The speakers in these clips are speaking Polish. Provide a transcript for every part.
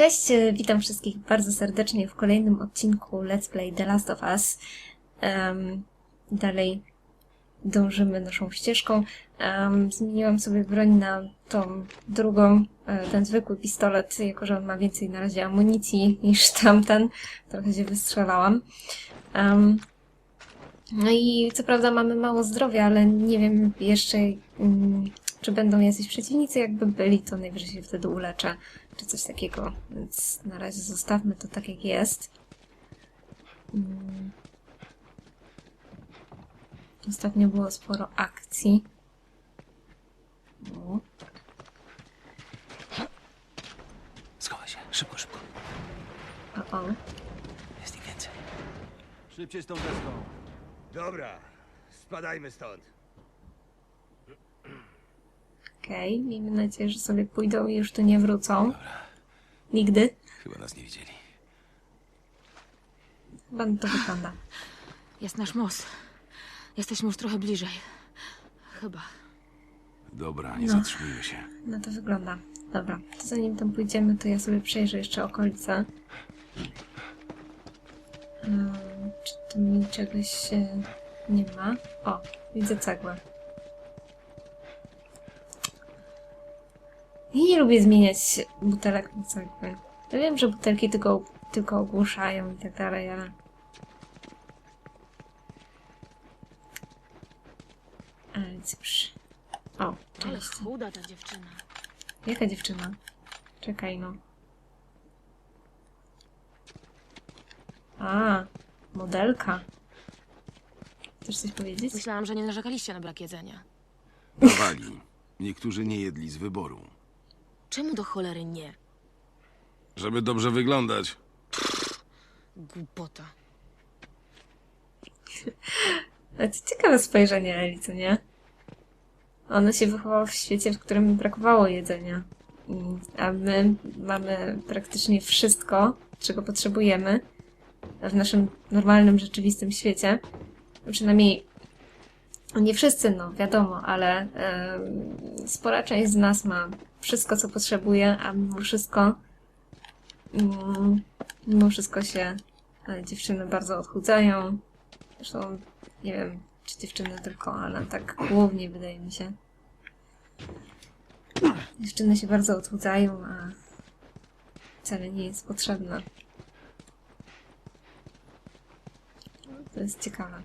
Cześć, e, witam wszystkich bardzo serdecznie w kolejnym odcinku Let's Play The Last of Us. Em, dalej dążymy naszą ścieżką. Em, zmieniłam sobie broń na tą drugą, e, ten zwykły pistolet, jako że on ma więcej na razie amunicji niż tamten. Trochę się wystrzelałam. Em, no i co prawda mamy mało zdrowia, ale nie wiem jeszcze, mm, czy będą jacyś przeciwnicy. Jakby byli, to najwyżej się wtedy uleczę, czy coś takiego. Więc na razie zostawmy to tak, jak jest. Mm. Ostatnio było sporo akcji. O, Schowaj się, szybko, szybko. o, o. Jest ich więcej. Szybciej z tą deską. Dobra, spadajmy stąd. Okej, miejmy nadzieję, że sobie pójdą i już tu nie wrócą. Nigdy. Chyba nas nie widzieli. Chyba to wygląda. Jest nasz most. Jesteśmy już trochę bliżej. Chyba. Dobra, nie No. zatrzymujmy się. No to wygląda. Dobra, to zanim tam pójdziemy, to ja sobie przejrzę jeszcze okolice. Czy tu mi czegoś się nie ma? O, widzę cegłę. I nie lubię zmieniać butelek na cegły. Ja wiem, że butelki tylko, tylko ogłuszają i tak dalej, ale... Ale cóż. O, Ale cześć. chuda ta dziewczyna. Jaka dziewczyna? Czekaj no. A, modelka. Chcesz coś powiedzieć? Myślałam, że nie narzekaliście na brak jedzenia. Dawali. Niektórzy nie jedli z wyboru. Czemu do cholery nie? Żeby dobrze wyglądać. Głupota. Ale to ciekawe spojrzenie Eli, co nie? Ona się wychowała w świecie, w którym brakowało jedzenia. Mm, A my mamy praktycznie wszystko, czego potrzebujemy w naszym normalnym, rzeczywistym świecie. Przynajmniej nie wszyscy, no wiadomo, ale em, spora część z nas ma wszystko, co potrzebuje, a mimo wszystko mm, mimo wszystko się e, dziewczyny bardzo odchudzają. Zresztą nie wiem, czy dziewczyny tylko, ale tak głównie wydaje mi się. Dziewczyny się bardzo odchudzają, a wcale nie jest potrzebna. To jest ciekawe.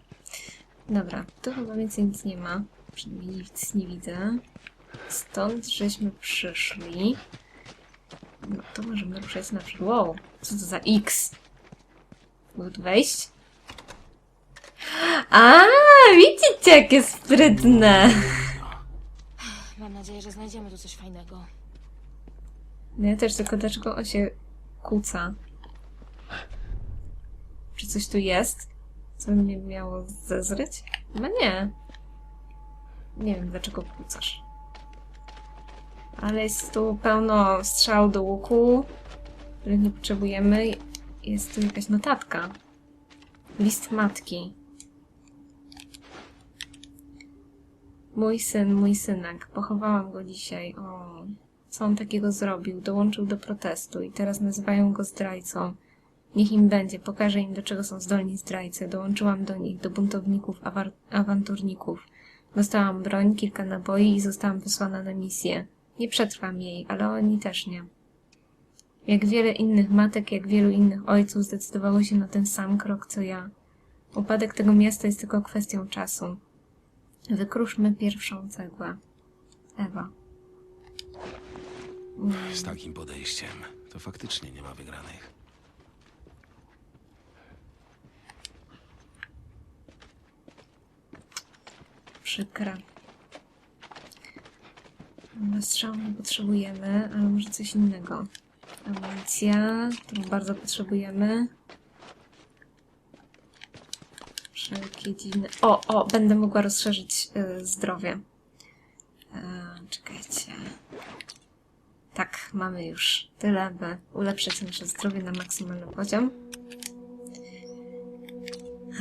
Dobra, tu chyba więcej nic nie ma. Przynajmniej nic nie widzę. Stąd żeśmy przyszli. No to możemy ruszać naprzód. Wow, co to za X? Tu wejść? A, widzicie, jakie sprytne. Mam nadzieję, że znajdziemy tu coś fajnego. No ja też, tylko dlaczego on się kłóca? Czy coś tu jest? Co mnie miało zezryć? Chyba nie. Nie wiem, dlaczego kłócasz. Ale jest tu pełno strzał do łuku, których nie potrzebujemy. Jest tu jakaś notatka. List matki. Mój syn, mój synek. Pochowałam go dzisiaj. O, co on takiego zrobił? Dołączył do protestu i teraz nazywają go zdrajcą. Niech im będzie, pokażę im, do czego są zdolni zdrajcy. Dołączyłam do nich, do buntowników, awanturników. Dostałam broń, kilka naboi i zostałam wysłana na misję. Nie przetrwam jej, ale oni też nie. Jak wiele innych matek, jak wielu innych ojców zdecydowało się na ten sam krok, co ja. Upadek tego miasta jest tylko kwestią czasu. Wykruszmy pierwszą cegłę. Ewa. Z takim podejściem to faktycznie nie ma wygranych. Przykre. Strzał nie potrzebujemy, ale może coś innego. Amunicja, którą bardzo potrzebujemy. Wszelkie dziwne... O, o, będę mogła rozszerzyć y, zdrowie. E, czekajcie. Tak, mamy już tyle, by ulepszyć nasze zdrowie na maksymalny poziom.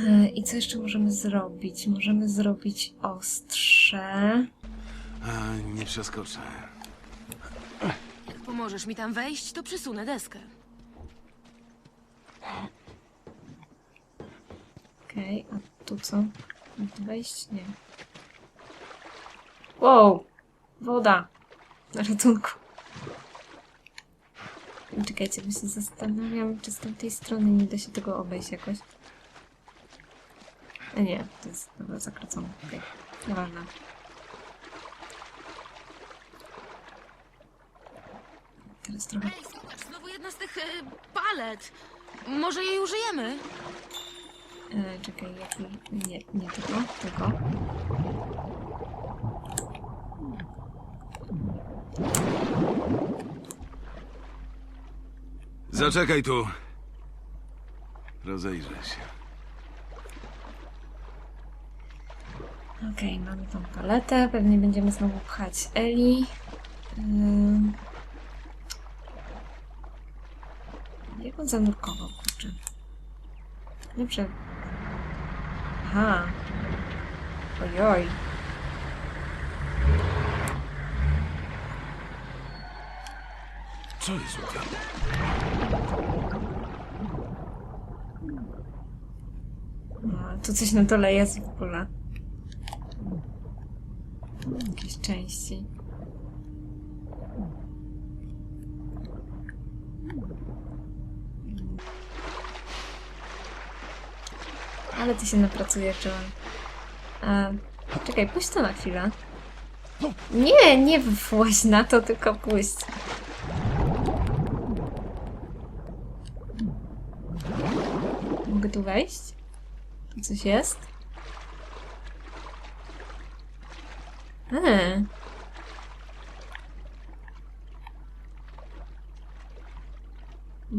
E, I co jeszcze możemy zrobić? Możemy zrobić ostrze. A, nie przeskoczę. Jak pomożesz mi tam wejść, to przysunę deskę. Okej, a tu co? Tu Wejść? Nie. Wow! Woda! Ratunku. Czekajcie, bo się zastanawiam, czy z tamtej strony nie da się tego obejść jakoś. A nie, to jest dobra zakracone. Okej, nieważne. Teraz trochę Ej, zobacz, znowu jedna z tych e, palet. Może jej użyjemy? E, czekaj, jaki. Nie, nie tylko, tylko. Zaczekaj tu. Rozejrzę się. Okej, mamy tą paletę. Pewnie będziemy znowu pchać Eli. Ym... Jak on zanurkował, kurczę? Dobrze. Aha. Ojoj. Co jest u diabła? A, tu coś na dole jest w ogóle. Jakieś części. Ale ty się napracujesz, Joan. A, czekaj, puść to na chwilę. Nie, nie właź na to, tylko puść. Mogę tu wejść? Tu coś jest? Eee.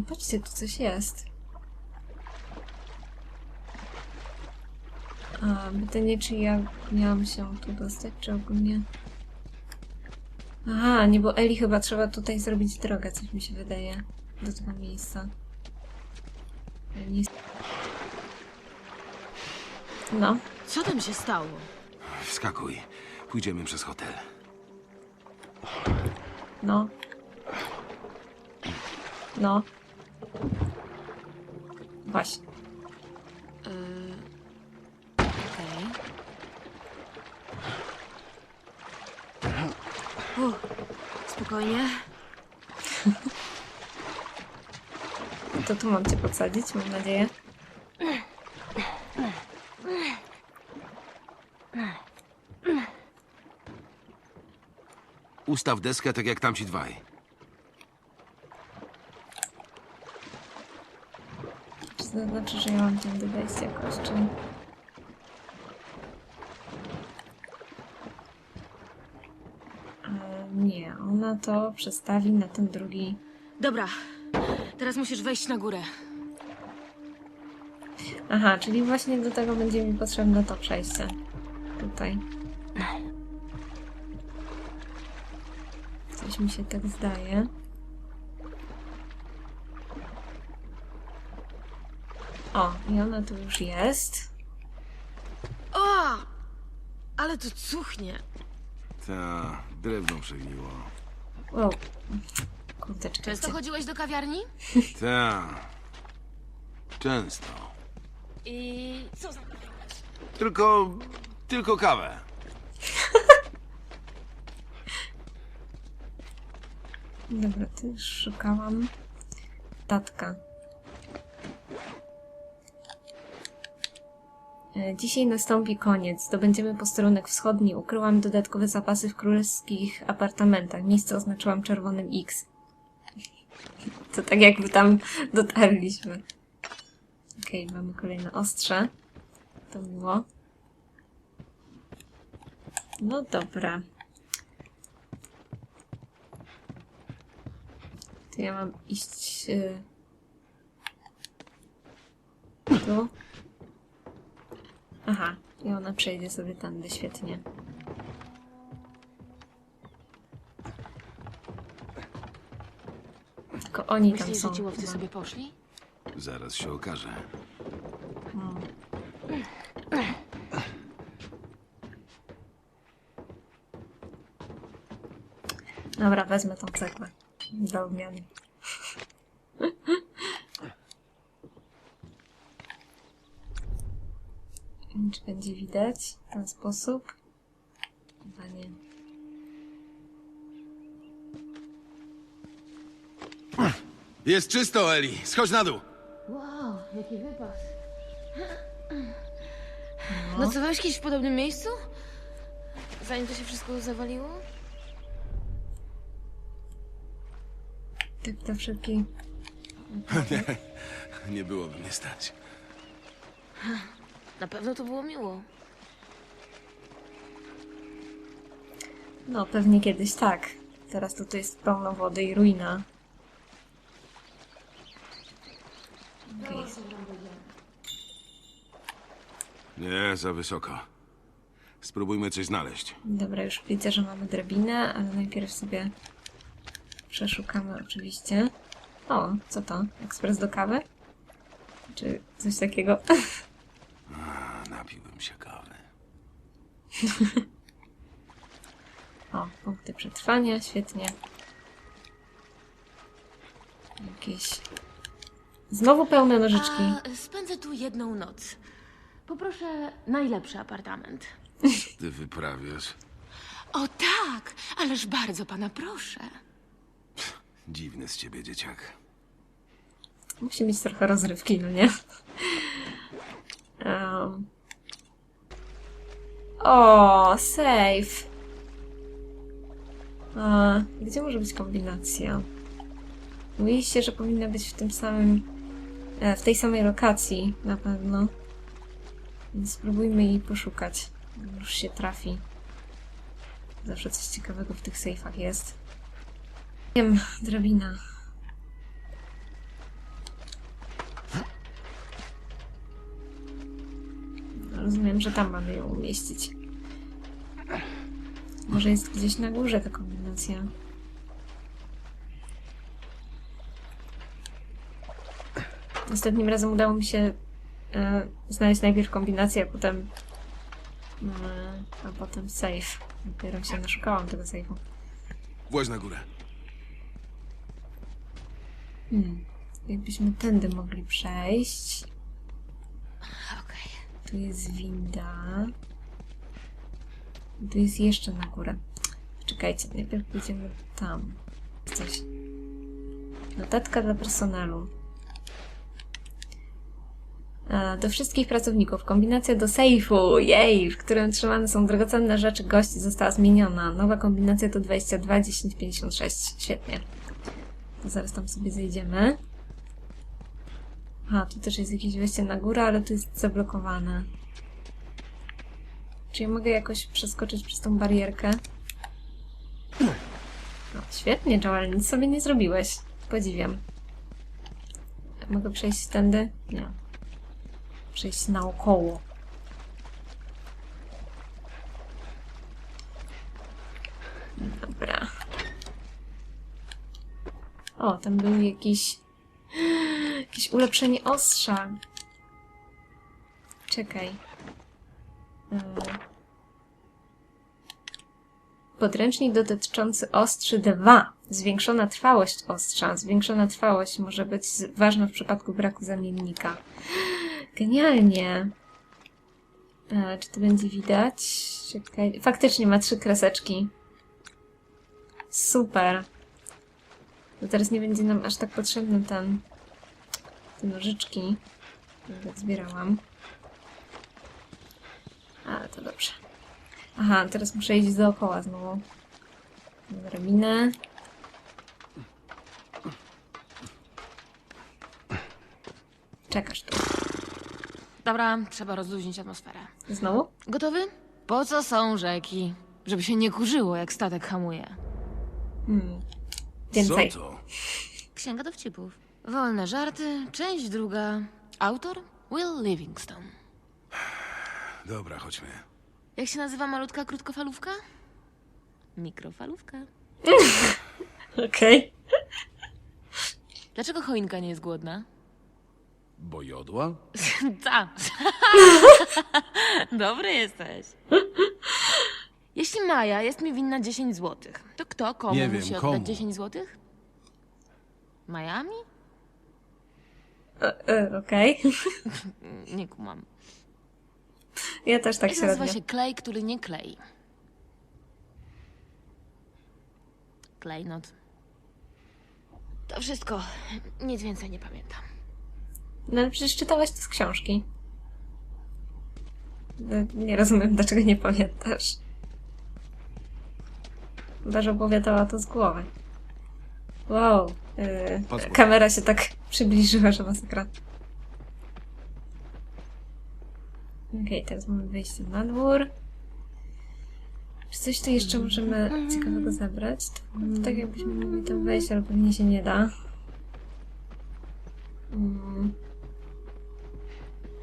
Patrzcie, tu coś jest. A, pytanie, czy ja miałam się tu dostać, czy ogólnie... Aha, nie, bo Eli chyba trzeba tutaj zrobić drogę, coś mi się wydaje, do tego miejsca. Nie... No, Co tam się stało? Wskakuj. Pójdziemy przez hotel. no. No. Właśnie. Okej. Uff, Spokojnie. To tu mam cię podsadzić, mam nadzieję. Ustaw deskę tak jak tamci dwaj. Czy to znaczy, że ja mam tędy wejść jakoś, czy... E, ona to przestawi na ten drugi... Dobra, teraz musisz wejść na górę. Aha, czyli właśnie do tego będzie mi potrzebne to przejście. Tutaj. Coś mi się tak zdaje. O, i ona tu już jest. O! Ale to cuchnie. Ta, drewno przegniło. O, kurde, Często czekajcie. chodziłeś do kawiarni? Ta. Często. I co za... Tylko. tylko kawę. Dobra, ty już szukałam. Tatka. Dzisiaj nastąpi koniec. Zdobędziemy posterunek wschodni. Ukryłam dodatkowe zapasy w królewskich apartamentach. Miejsce oznaczyłam czerwonym X. To tak jakby tam dotarliśmy. Okej, mamy kolejne ostrze. To miło. No dobra. To ja mam iść... y, Tu. Aha, i ona przejdzie sobie tędy, świetnie. Tylko oni tam Myślisz, są. że ci łowcy chyba. sobie poszli? Zaraz się okaże. Dobra, wezmę tą cegłę. Dla odmiany. Czy będzie widać w ten sposób? Chyba nie. Jest czysto, Eli. Schodź na dół. Wow, jaki wypas. Nocowałeś kiedyś w podobnym miejscu? Zanim to się wszystko zawaliło? Tak dla wszelkiej... Nie byłoby mnie stać. Na pewno to było miło. No, pewnie kiedyś tak. Teraz to tu jest pełno wody i ruina. Okej. Nie, za wysoko. Spróbujmy coś znaleźć. Dobra, już widzę, że mamy drabinę, ale najpierw sobie przeszukamy oczywiście. O, co to? Ekspres do kawy? Czy coś takiego? Napiłbym się kawy. O, punkty przetrwania, świetnie. Jakieś... Znowu pełne nożyczki. A, spędzę tu jedną noc. Poproszę najlepszy apartament. Ty wyprawiasz. O tak, ależ bardzo pana proszę. Dziwny z ciebie dzieciak. Musi mieć trochę rozrywki, no nie? Um. O, save. A, gdzie może być kombinacja? Mówiliście, że powinna być w tym samym... e, w tej samej lokacji, na pewno. Więc spróbujmy jej poszukać. Już się trafi. Zawsze coś ciekawego w tych sejfach jest. Wiem, drabina. Rozumiem, że tam mamy ją umieścić. Może jest gdzieś na górze ta kombinacja. Ostatnim razem udało mi się e, znaleźć najpierw kombinację, a potem e, a potem save. Dopiero się naszukałam tego save'u. Właź na górę. Hmm. Jakbyśmy tędy mogli przejść. Tu jest winda. Tu jest jeszcze na górę. Czekajcie, najpierw pójdziemy tam. Coś. Notatka dla personelu. E, Do wszystkich pracowników. Kombinacja do sejfu, jej, w którym trzymane są drogocenne rzeczy gości została zmieniona. Nowa kombinacja to 22 10 56. Świetnie. To zaraz tam sobie zejdziemy. A, tu też jest jakieś wejście na górę, ale tu jest zablokowane. Czy ja mogę jakoś przeskoczyć przez tą barierkę? No, świetnie, Joel, nic sobie nie zrobiłeś. Podziwiam. Mogę przejść tędy? Nie. Przejść naokoło. Dobra. O, tam był jakiś... Jakieś ulepszenie ostrza. Czekaj. Yy. Podręcznik dotyczący ostrzy 2. Zwiększona trwałość ostrza. Zwiększona trwałość może być ważna w przypadku braku zamiennika. Genialnie. E, czy to będzie widać? Czekaj. Faktycznie ma trzy kreseczki. Super. To teraz nie będzie nam aż tak potrzebny ten te nożyczki. Nawet zbierałam. Ale to dobrze. Aha, teraz muszę iść dookoła znowu. Drabinę. Czekasz tu. Dobra, trzeba rozluźnić atmosferę. Znowu? Gotowy? Po co są rzeki? Żeby się nie kurzyło, jak statek hamuje. Hmm. Więcej. Co to? Księga dowcipów. Wolne żarty, część druga. Autor? Will Livingstone. Dobra, chodźmy. Jak się nazywa malutka krótkofalówka? Mikrofalówka. Okej. Dlaczego choinka nie jest głodna? Bo jodła? Ta. Dobry jesteś. Jeśli Maja jest mi winna 10 złotych, to kto komu Nie wiem, musi oddać komu. 10 złotych? Miami? E, e, Okej. Nie kumam. Ja też tak Jak nazywa średnio. się klej, który nie klei? Klejnot. To wszystko. Nic więcej nie pamiętam. No ale przecież czytałaś to z książki. No, Nie rozumiem, dlaczego nie pamiętasz. Chyba, że opowiadała to z głowy. Wow. Yy, kamera się tak przybliżyła, że masakra. Okej, teraz mamy wyjście na dwór. Czy coś tu jeszcze możemy ciekawego zabrać? To tak jakbyśmy mogli tam wejść, ale pewnie się nie da. Mm.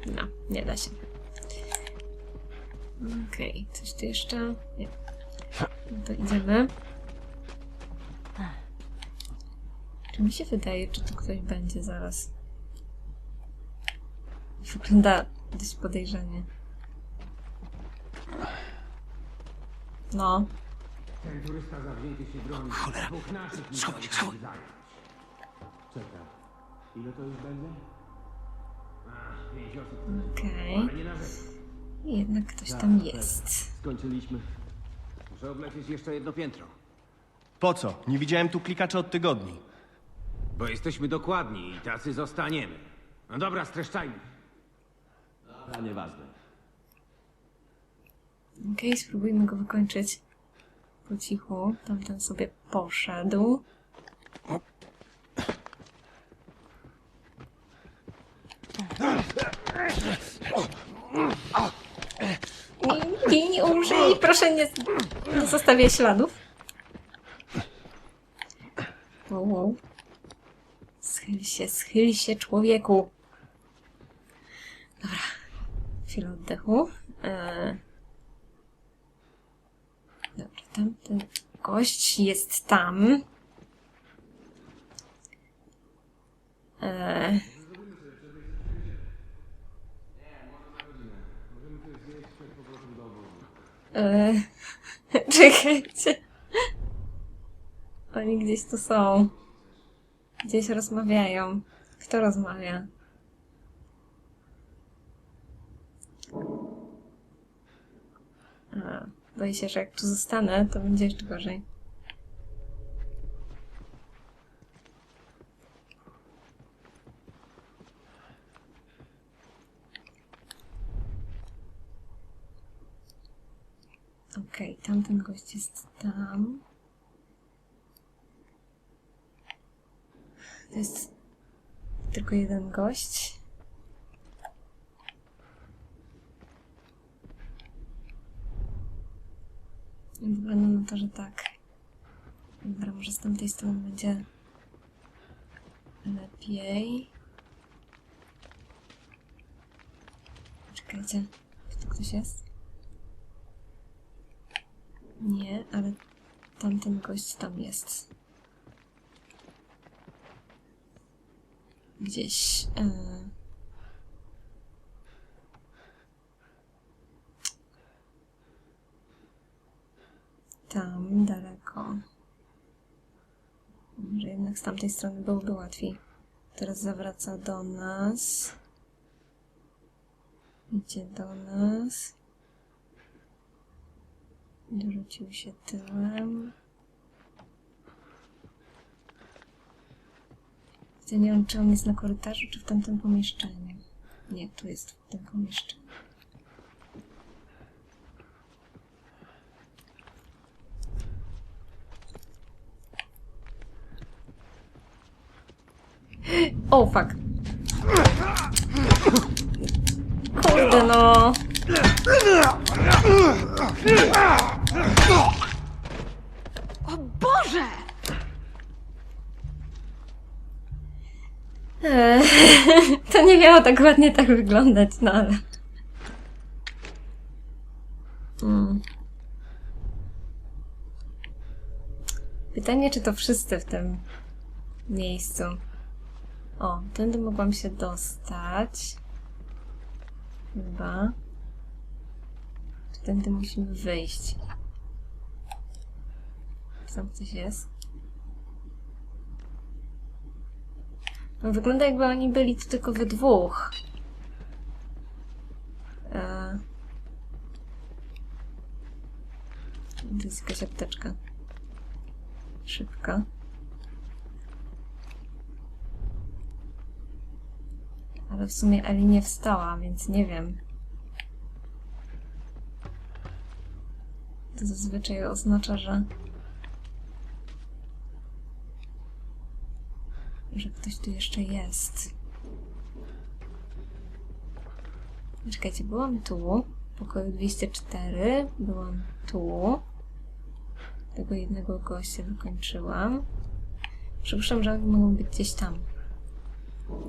No, nie da się. Okej, coś tu jeszcze? Nie. No to idziemy. Czy mi się wydaje, czy tu ktoś będzie zaraz? Wygląda dość podejrzanie. No. Cholera. Schowaj się, schowaj. Okej. Jednak ktoś tam jest. Skończyliśmy. Muszę oblecieć jeszcze jedno piętro. Po co? Nie widziałem tu klikaczy od tygodni. Bo jesteśmy dokładni i tacy zostaniemy. No dobra, streszczajmy. A nieważne. Okej, spróbujmy go wykończyć. Po cichu. Tamten sobie poszedł. Nie, nie umrzyj, proszę nie, nie zostawiaj śladów. Wow, wow. Schyl się, schyl się, człowieku. Dobra, chwilę oddechu. Eee. Dobra, tamten gość jest tam. Eee. Eee. Czekajcie. Oni gdzieś tu są. Gdzieś rozmawiają. Kto rozmawia? A, boję się, że jak tu zostanę, to będzie jeszcze gorzej. Okej, tamten gość jest tam. To jest tylko jeden gość. Wygląda na to, że tak. Dobra, może z tamtej strony będzie lepiej. Czekajcie, czy tu ktoś jest? Nie, ale tamten gość tam jest. Gdzieś. e, Tam daleko. Może jednak z tamtej strony byłoby łatwiej. Teraz zawraca do nas. Idzie do nas. Dorzucił się tyłem. Ja nie wiem, czy on jest na korytarzu, czy w tamtym pomieszczeniu. Nie, tu jest w tym pomieszczeniu. O, fuck. Kurde no. O Boże! Eee, to nie miało tak ładnie tak wyglądać, no ale... Mm. Pytanie, czy to wszyscy w tym miejscu. O, tędy mogłam się dostać. Chyba. Czy tędy musimy wyjść? Czy tam coś jest? Wygląda jakby oni byli tu tylko we dwóch. E... To jest jakaś apteczka. Szybka. Ale w sumie Eli nie wstała, więc nie wiem. To zazwyczaj oznacza, że... że ktoś tu jeszcze jest. Czekajcie, byłam tu, w pokoju 204, byłam tu. Tego jednego gościa wykończyłam. Przypuszczam, że oni mogą być gdzieś tam.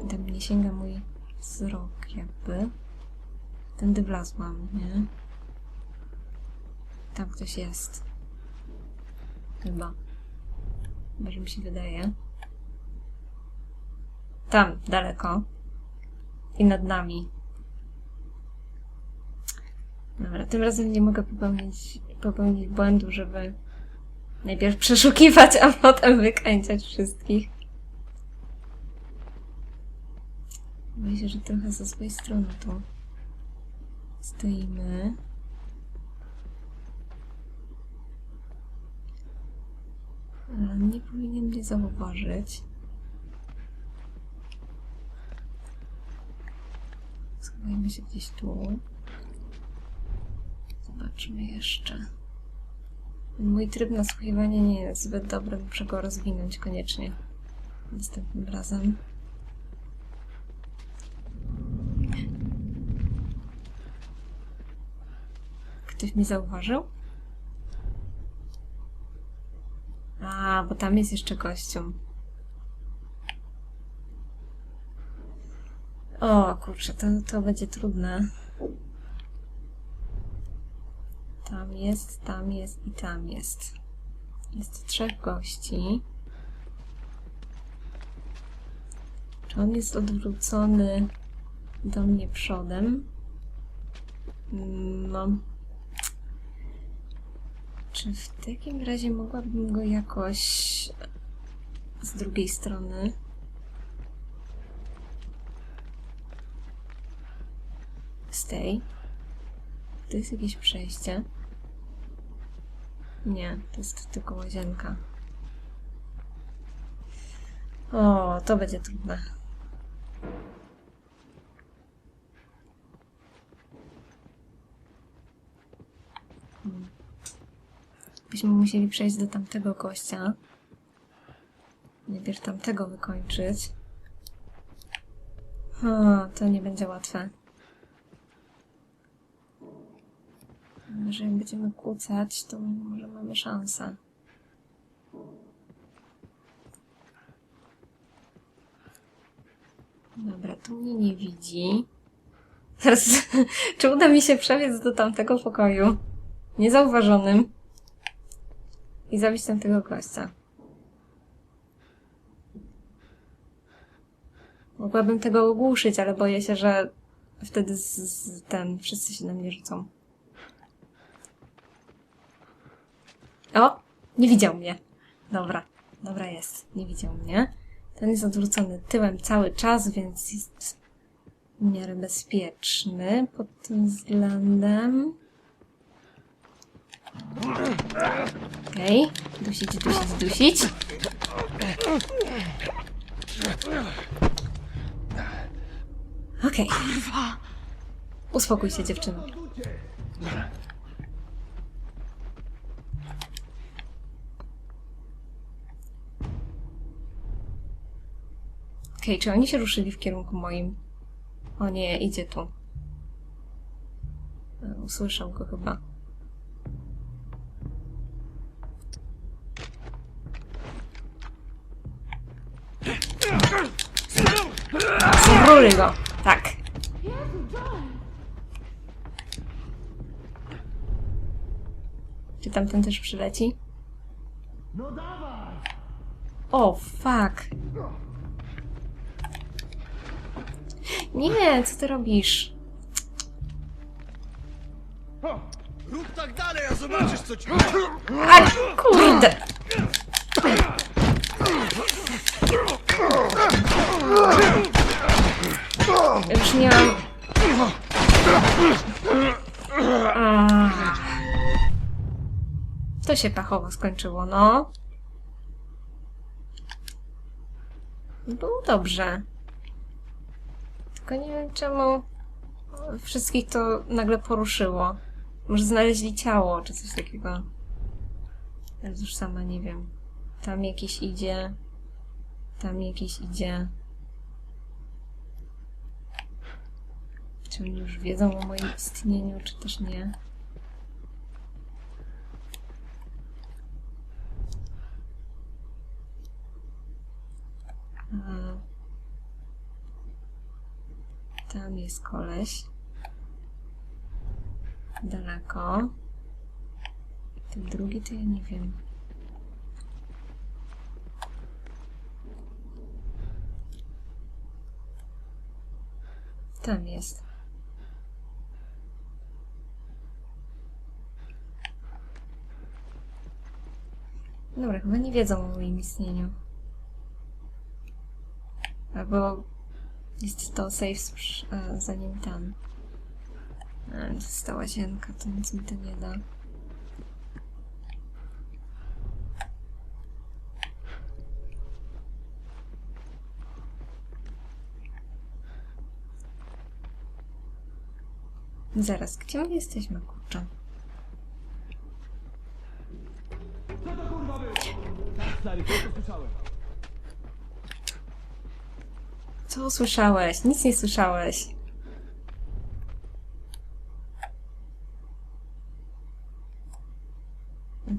Tam nie sięga mój wzrok jakby. Tędy wlazłam, nie? Tam ktoś jest. Chyba. Chyba, że mi się wydaje. Tam, daleko. I nad nami. Dobra, tym razem nie mogę popełnić, popełnić błędu, żeby najpierw przeszukiwać, a potem wykańczać wszystkich. Boję się, że trochę ze złej strony tu stoimy. Ale nie powinien mnie zauważyć. Schowajmy się gdzieś tu. Zobaczmy jeszcze. Mój tryb nasłuchiwania nie jest zbyt dobry, muszę go rozwinąć koniecznie. Następnym razem. Ktoś mnie zauważył? A, bo tam jest jeszcze kostium. O, kurczę, to, to będzie trudne. Tam jest, tam jest i tam jest. Jest trzech gości. Czy on jest odwrócony do mnie przodem? Mm, No. Czy w takim razie mogłabym go jakoś z drugiej strony? Z tej? To jest jakieś przejście? Nie, to jest tylko łazienka. O, to będzie trudne. Byśmy musieli przejść do tamtego gościa. Najpierw tamtego wykończyć. O, to nie będzie łatwe. Jeżeli będziemy kłócać, to może mamy szansę. Dobra, tu mnie nie widzi. Teraz, czy uda mi się przebiec do tamtego pokoju? Niezauważonym. I zabić tamtego gościa. Mogłabym tego ogłuszyć, ale boję się, że wtedy z, z, ten, wszyscy się na mnie rzucą. O! Nie widział mnie. Dobra, dobra jest. Nie widział mnie. Ten jest odwrócony tyłem cały czas, więc jest w miarę bezpieczny pod tym względem. Okej, dusić, dusić, dusić. Okej. Uspokój się, dziewczyno. Okej, czy oni się ruszyli w kierunku moim? O nie, idzie tu. E, Usłyszał go chyba. Zruly go! Tak. Czy tamten też przyleci? O, fuck. Nie, co ty robisz? Rób tak dalej, a zobaczysz co ci... A kurde! Już nie mam... Ach. To się pachowo skończyło, no. Było dobrze. Tylko nie wiem czemu wszystkich to nagle poruszyło. Może znaleźli ciało, czy coś takiego. Ja już sama nie wiem. Tam jakiś idzie. Tam jakiś idzie. Czy oni już wiedzą o moim istnieniu, czy też nie? A. Tam jest koleś. Daleko. Ten drugi to ja nie wiem. Tam jest. Dobra, chyba nie wiedzą o moim istnieniu. Albo jest to safe e, zanim To jest ta łazienka, to nic mi to nie da. Zaraz, gdzie my jesteśmy, kurczę? Stary, co to słyszałem? Co słyszałeś? Nic nie słyszałeś.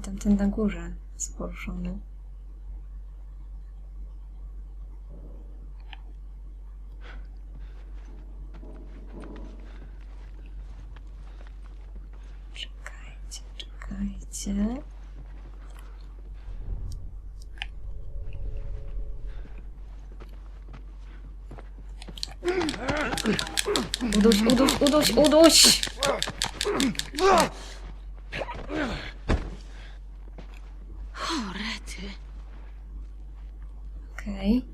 Tamten na górze jest poruszony. Czekajcie, czekajcie. Uduś, uduś, uduś, uduś! O, rety. Okej.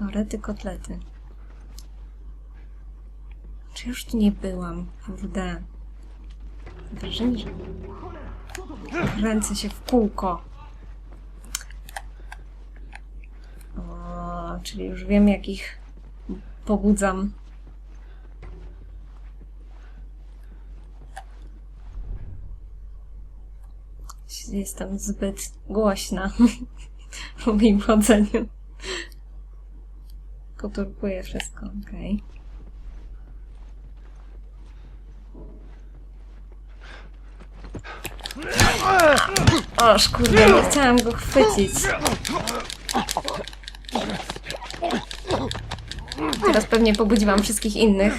Orety, kotlety. Czy już tu nie byłam? Kurde. Wrażenie, że kręcę się w kółko. O, czyli już wiem, jak ich pobudzam. Jestem zbyt głośna w moim chodzeniu. Koturkuję wszystko, okej. O, kurde, nie chciałam go chwycić. Teraz pewnie pobudziłam wszystkich innych.